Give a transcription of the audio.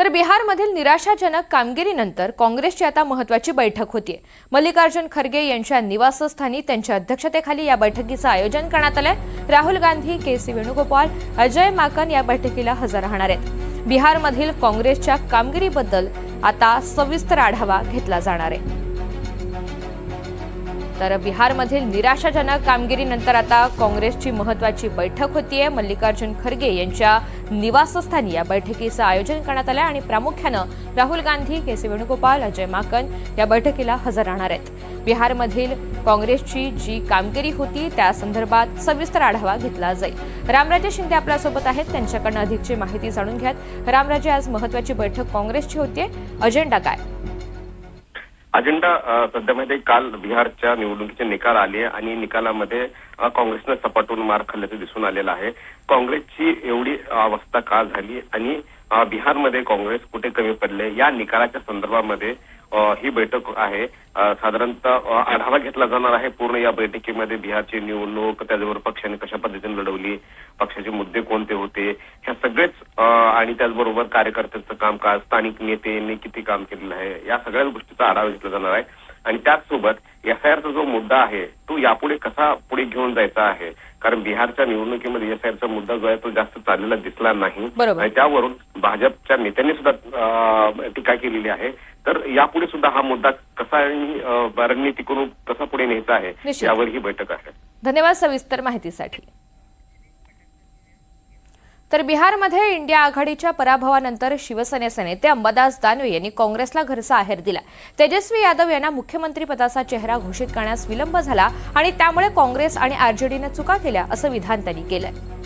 तर बिहारमधील निराशाजनक कामगिरीनंतर काँग्रेसची आता महत्वाची बैठक होतीये. मल्लिकार्जुन खरगे यांच्या निवासस्थानी त्यांच्या अध्यक्षतेखाली या बैठकीचं आयोजन करण्यात आलंय. राहुल गांधी के सी वेणुगोपाल अजय माकन या बैठकीला हजर राहणार आहेत. बिहारमधील काँग्रेसच्या कामगिरीबद्दल आता सविस्तर आढावा घेतला जाणार आहे. तर बिहारमधील निराशाजनक कामगिरीनंतर आता काँग्रेसची महत्वाची बैठक होतीये. मल्लिकार्जुन खरगे यांच्या निवासस्थानी या बैठकीचं आयोजन करण्यात आलं आणि प्रामुख्यानं राहुल गांधी के सी वेणुगोपाल अजय माकन या बैठकीला हजर राहणार आहेत. बिहारमधील काँग्रेसची जी कामगिरी होती त्या संदर्भात सविस्तर आढावा घेतला जाईल. रामराजे शिंदे आपल्यासोबत आहेत. त्यांच्याकडनं अधिकची माहिती जाणून घ्यात रामराजे आज महत्वाची बैठक काँग्रेसची होतीये. अजेंडा काय? अजेंडा सध्यामध्ये काल बिहारच्या निवडणुकीचे निकाल आले आणि निकालामध्ये काँग्रेसनं सपाटून मार खाल्ल्याचं दिसून आलेलं आहे. काँग्रेसची एवढी अवस्था का झाली आणि बिहारमध्ये काँग्रेस कुठे कमी पडले? या निकालाच्या संदर्भामध्ये ही बैठक आहे. साधारणतः आढावा घेतला जाणार आहे पूर्ण या बैठकीमध्ये बिहारची निवडणूक त्याचबरोबर पक्षाने कशा पद्धतीने लढवली पक्षाचे मुद्दे कोणते होते? ह्या सगळेच आणि त्याचबरोबर कार्यकर्त्यांचं कामकाज स्थानिक नेत्यांनी किती काम केलेलं आहे या सगळ्याच गोष्टीचा आढावा घेतला जाणार आहे. आणि त्याचसोबत एसआयआरचा जो मुद्दा आहे तो यापुढे कसा पुढे घेऊन जायचा आहे? कारण बिहारच्या निवडणुकीमध्ये एसआयआरचा मुद्दा जो आहे तो जास्त चाललेला दिसला नाही. आणि त्यावरून भाजपच्या नेत्यांनी सुद्धा टीका केलेली आहे. तर यापुढे सुद्धा हा मुद्दा कसा आणि रणनीती करून कसा पुढे न्यायचा आहे. यावर ही बैठक आहे. धन्यवाद सविस्तर माहितीसाठी. तर बिहारमध्ये इंडिया आघाडीच्या पराभवानंतर शिवसेनेचे नेते अंबादास दानवे यांनी काँग्रेसला घरचा आहेर दिला. तेजस्वी यादव यांना मुख्यमंत्रीपदाचा चेहरा घोषित करण्यास विलंब झाला आणि त्यामुळे काँग्रेस आणि आरजेडीने चुका केल्या असं विधान त्यांनी केलंय.